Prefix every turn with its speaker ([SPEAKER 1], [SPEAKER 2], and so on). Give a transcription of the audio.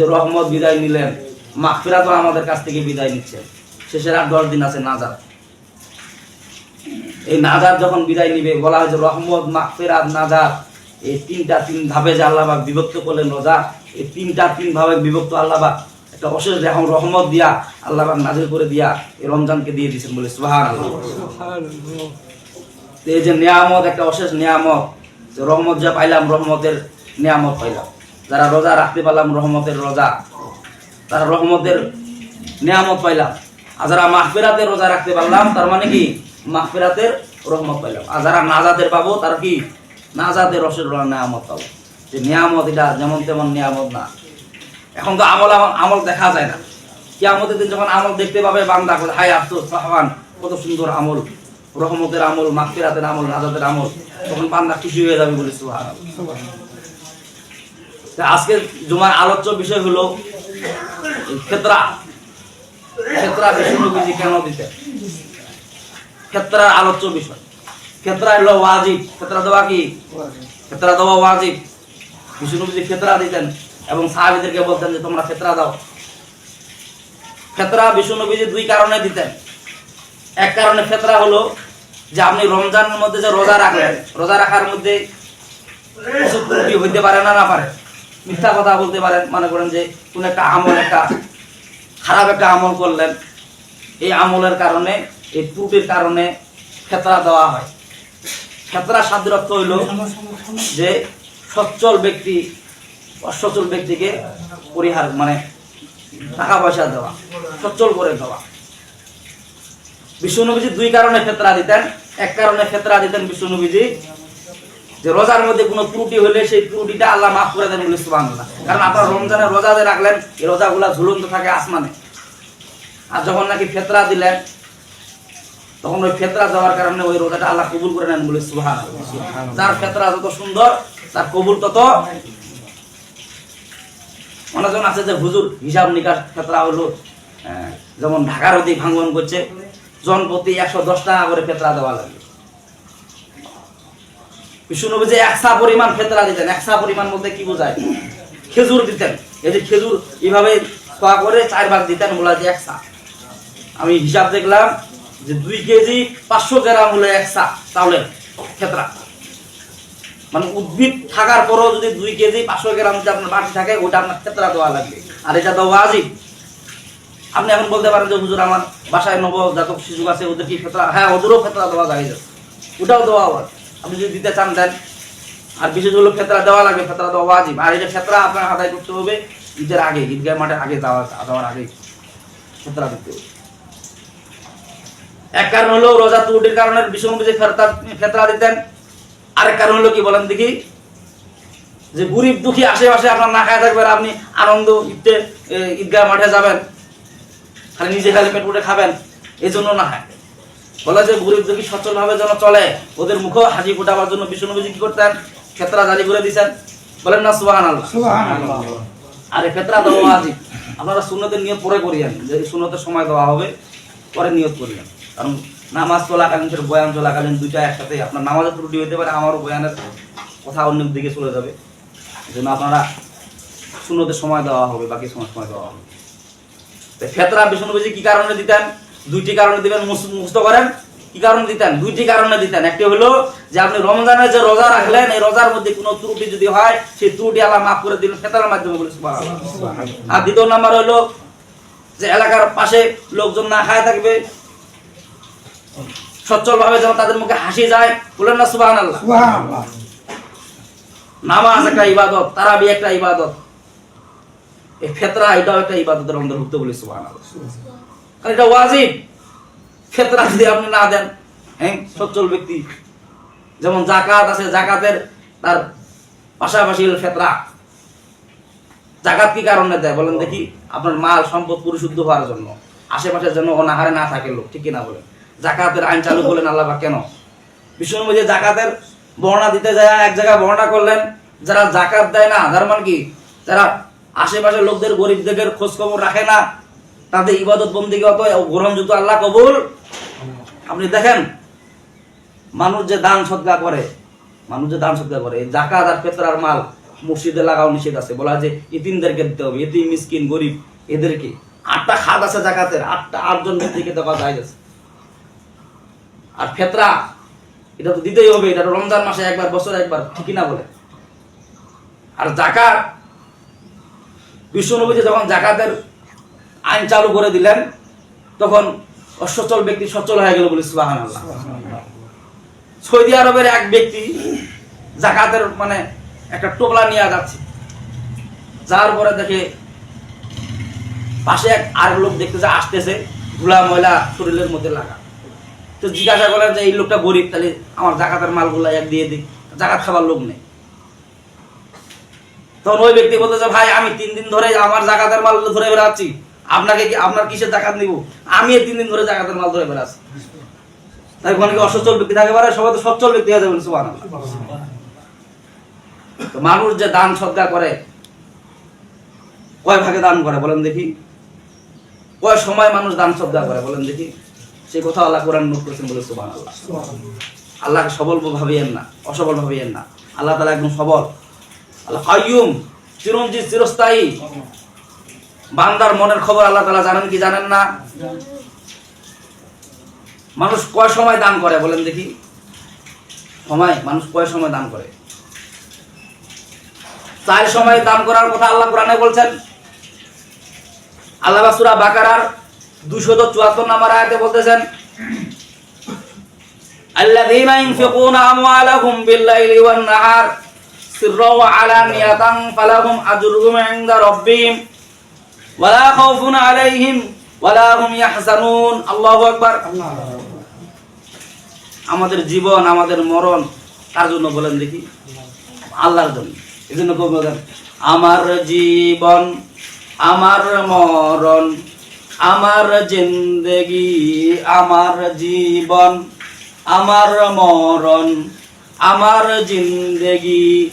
[SPEAKER 1] যে রহমত বিদায় নিলেন মাগফিরাত আমাদের কাছ থেকে বিদায় নিচ্ছেন শেষের আর দশ দিন আছে নাজার এই নাজার যখন বিদায় নিবে, বলা হয় যে রহমত, মাগফিরাত নাজার এই তিনটা তিন ধাপে যে আল্লাহবাক বিভক্ত করলেন রোজা, এই তিনটা তিন ভাবে বিভক্ত আল্লাহবাক একটা অশেষ রহম, রহমত দিয়া আল্লাহবাক নাজিল করে দিয়া এই রমজানকে দিয়ে দিয়েছেন বলে সুহান এই যে নিয়ামত, একটা অশেষ নিয়ামত রহমত যা পাইলাম, রহমতের নিয়ামত পাইলাম। যারা রোজা রাখতে পারলাম, রহমতের রোজা। তারা রহমতের নিয়ামত পাইলাম। আর যারা মাহফিরাতে রোজা রাখতে পারলাম, তার মানে কি? মাহফিরাতের রহমত পাইলাম। আর যারা নাজাদের পাবো, তার কি? নাজাদের রসের নিয়ামত পাবো। যে নিয়ামত এটা যেমন তেমন নিয়ামত না। এখন তো আমল আমল- দেখা যায় না। কি আমাদের দিন যখন আমল দেখতে পাবে, বান্দা হাই আফসোস রহমান কত সুন্দর আমল। রহমতের আমল, মাগফিরাতের আমল, নাজাতের আমল। তখন বান্দা খুশি হয়ে যাবে বলে তা আজকে জুমার আলোচ্য বিষয় হলো ক্ষেত্রা ক্ষেত্রা বিষ্ণুবীজি কেন দিতে ক্ষেত্রার আলোচ্য বিষয়। ক্ষেত্রা হলো ওয়াজিব। ক্ষেত্রা দেওয়া কি? ক্ষেত্রা দেওয়া ওয়াজিব। বিষ্ণুবীজি ক্ষেত্রা দিতেন এবং সাহাবিদেরকে বলতেন যে, তোমরা ক্ষেত্রা দাও। ক্ষেত্রা বিষ্ণুবীজি দুই কারণে দিতেন। এক কারণে ক্ষেত্রা হলো যে, আপনি রমজানের মধ্যে যে রোজা রাখলেন রোজা রাখার মধ্যে হইতে পারে না না পারে। মিথ্যা কথা বলতে পারেন, মনে করেন যে কোন একটা আমল, একটা খারাপ একটা আমল করলেন, এই আমলের কারণে, এই ত্রুটির কারণে খেতরা দেওয়া হয়। খেতরা শব্দের অর্থ হইল যে সচ্ছল ব্যক্তি, অসচ্ছল ব্যক্তিকে পরিহার মানে টাকা পয়সা দেওয়া, সচ্ছল করে দেওয়া। বিষ্ণুনবীজি দুই কারণে ক্ষেত্রা দিতেন। এক কারণে ক্ষেত্রা দিতেন বিষ্ণুনবীজি যে রোজার মধ্যে কোনো ত্রুটি হলে সেই ত্রুটিটা আল্লাহ মাফ করে দেন বলে কারণ আপনার রমজানের রোজা যে রাখলেন এই রোজাগুলা ঝুলন্ত থাকে আসমানে। আর যখন নাকি ফেতরা দিলেন তখন ওই ফেতরা দেওয়ার কারণে ওই রোজাটা আল্লাহ কবুল করে নেন বলে সুবহানাল্লাহ। যার ফেতরা যত সুন্দর তার কবুল তত অনেকজন আছে যে হুজুর হিসাব নিকাশ ফেতরা হলো যেমন ঢাকার অধিক ভাঙ্গন করছে জনপ্রতি একশো দশ টাকা করে ফেতরা দেওয়া লাগে। বিষ্ণুনবী যে একসা পরিমাণ ফেতরা দিতেন, একসা পরিমাণ বলতে কি বোঝায়? খেজুর দিতেন। এই যে খেজুর এইভাবে খোয়া করে চার ভাগ দিতেন, বলা যে একসা। আমি হিসাব দেখলাম যে দুই কেজি পাঁচশো গ্রাম হলো একসা চাউলের ক্ষেত্রা মানে উদ্ভিদ থাকার পরও যদি দুই কেজি পাঁচশো গ্রাম যদি আপনার বাকি থাকে, ওটা আপনার ক্ষেত্রা দেওয়া লাগবে। আর এটা দেওয়া আজিব আপনি এখন বলতে পারেন যে, হুজুর, আমার বাসায় নবজাতক শিশু আছে, ওদের কি ফেতরা? হ্যাঁ ওদেরও ফেতরা দেওয়া যায়। ওটাও দেওয়া হয়। আপনি যদি দিতে চান দেন। আর বিশেষ হলো ফেতরা দেওয়া লাগবে ফেতরা দেওয়া ওয়াজিব। আর এটা ফেতরা আপনার আদায় করতে হবে ঈদের আগে ঈদগাহ মাঠে আগে যাওয়া যাওয়ার আগে ফেতরা দিতে হবে। এক কারণ হলো রোজা ত্রুটির কারণে বিশ্বনবী ফেতরা ফেতরা দিতেন। আরেক কারণ হলো কি বলেন দেখি? যে গরিব দুঃখী আশেপাশে আপনার না খায় থাকবেন আপনি আনন্দ ঈদে এ, ঈদগাহ মাঠে যাবেন খালি নিজে খালি পেট উঠে খাবেন এই জন্য না খায়। বলা যে গরিব দুঃখী সচ্ছল ভাবে যেন চলে ওদের মুখ হাজি ফোটাবার জন্য বিষ্ণুনবীজি কি করতেন? ক্ষেত্রা জারি করে দিয়েছেন বলেন না সুবাহান আল্লাহ আর ক্ষেত্রা দেওয়া হাজি আপনারা শূন্যতের নিয়ত পরে করিয়েন। যে এই শূন্যতের সময় দেওয়া হবে পরে নিয়ত করিয়েন। কারণ নামাজ চলাকালীন সেটা বয়ান চলাকালীন দুইটা একসাথে আপনার নামাজের ত্রুটি হতে পারে আমারও বয়ানের কথা অন্য দিকে চলে যাবে। জন্য আপনারা শূন্যতের সময় দেওয়া হবে বাকি সময় সময় দেওয়া হবে। ফেতরা বিষ্ণুবীজি কি কারণে দিতেন? দুইটি কারণে দিবেন মুখস্থ করেন। কি কারণে দিতেন? দুইটি কারণে দিতেন। একটি হলো যে আপনি রমজানের যে রোজা রাখলেন এই রোজার মধ্যে কোনো ত্রুটি যদি হয় সেই ত্রুটি আল্লাহ মাফ করে দিলেন ফেতরার মাধ্যমে বলে। আর দ্বিতীয় নাম্বার হলো যে এলাকার পাশে লোকজন না খায় থাকবে সচ্ছল ভাবে যেন তাদের মুখে হাসি যায় বলেন না সুবাহ আল্লাহ নামাজ একটা ইবাদত তারাবি একটা ইবাদত। এই ফেতরা এটাও একটা ইবাদতের অন্তর্ভুক্ত বলে সুবাহ কারণ এটা ওয়াজিব। ফেতরা যদি আপনি না দেন হ্যাঁ সচ্ছল ব্যক্তি। যেমন জাকাত আছে জাকাতের তার পাশাপাশি হলো জাকাত কি কারণে দেয়? বলেন দেখি, আপনার মাল, সম্পদ পরিশুদ্ধ হওয়ার জন্য। আশেপাশে যেন অনাহারে না থাকে লোক, ঠিক কিনা বলেন? জাকাতের আইন চালু করলেন আল্লাহ কেন? বিষ্ণু যে জাকাতের বর্ণনা দিতে যায়, এক জায়গায় বর্ণনা করলেন, যারা জাকাত দেয় না যার মানে কি? যারা আশেপাশে লোকদের, গরিবদের খোঁজ খবর রাখে না তাদের ইবাদত বন্দিকে অত গ্রহণযোগ্য আল্লাহ কবুল? আপনি দেখেন, মানুষ যে দান সদ্গা করে, মানুষ যে দান সদ্গা করে জাকাত আর ফেতরার মাল মসজিদে লাগাও নিষেধ আছে। বলা যে ইতিমদেরকে দিতে হবে ইতিম মিসকিন, গরিব, এদেরকে। আটটা খাদ আছে জাকাতের, আটটা, আটজন ব্যক্তিকে দেওয়া যায় আছে। আর ফেতরা, এটা তো দিতেই হবে, এটা রমজান মাসে একবার, বছরে একবার, ঠিকই না বলে। আর জাকাত বিশ্বনবীজি যখন জাকাতের আইন চালু করে দিলেন, তখন অসচল ব্যক্তি সচল হয়ে গেল বলে সৌদি আরবের এক ব্যক্তি জাকাতের মানে একটা টোপলা নিয়ে যাচ্ছে। যার পরে দেখে পাশে এক আর লোক দেখতেছে আসতেছে, ধুলা, ময়লা শরীরের মধ্যে লাগা। তো জিজ্ঞাসা করলেন যে, এই লোকটা গরিব, তাহলে আমার জাকাতের মালগুলা এক দিয়ে দিই জাকাত খাবার লোক নেই। তখন ওই ব্যক্তি বলতেছে, ভাই, আমি তিন দিন ধরে আমার জাকাতের মাল ধরে বেড়াচ্ছি। আপনাকে কি আপনার কিসের জাকাত নিব? আমি তিন দিন ধরে জাকাতের মাল ধরে বেড়াচ্ছি তাই ওখানে কি অসচ্ছল ব্যক্তি থাকে পারে সবাই তো সচ্ছল ব্যক্তি হয়ে যাবেন সুবাহ তো মানুষ যে দান সৎকার করে, কয় ভাগে দান করে বলেন দেখি? কয় সময় মানুষ দান সৎকার করে বলেন দেখি? সেই কথা আল্লাহ কোরআন নোট করেছেন বলে সুবাহ আল্লাহ আল্লাহকে সবল ভাবিয়েন না অসবল ভাবিয়েন না। আল্লাহ তালা একদম সবল। আল্লাহ কাইয়ুম চিরঞ্জিত, চিরস্থায়ী। বান্দার মনের খবর আল্লাহ তালা জানেন কি জানেন না মানুষ কয় সময় দান করে বলেন দেখি সময় মানুষ কয় সময় দান করে চার সময় দান করার কথা আল্লাহ কোরআনে বলছেন আল্লাহ সুরা বাকারার দুশত চুয়াত্তর নাম্বার আয়াতে বলতেছেন الذين ينفقون أموالهم بالليل والنهار سرا وعلانية فلهم أجرهم عند ربهم ওয়ালা খাউফুন আলাইহিম ওয়ালা হুম ইয়াহজানুন। আল্লাহু আমাদের জীবন, আমাদের মরণ, তার জন্য বলেন দেখি। আল্লাহর জন্য। এই জন্য বলেন, আমার জীবন, আমার মরণ, আমার জিন্দগি, আমার জীবন, আমার মরণ, আমার জিন্দগি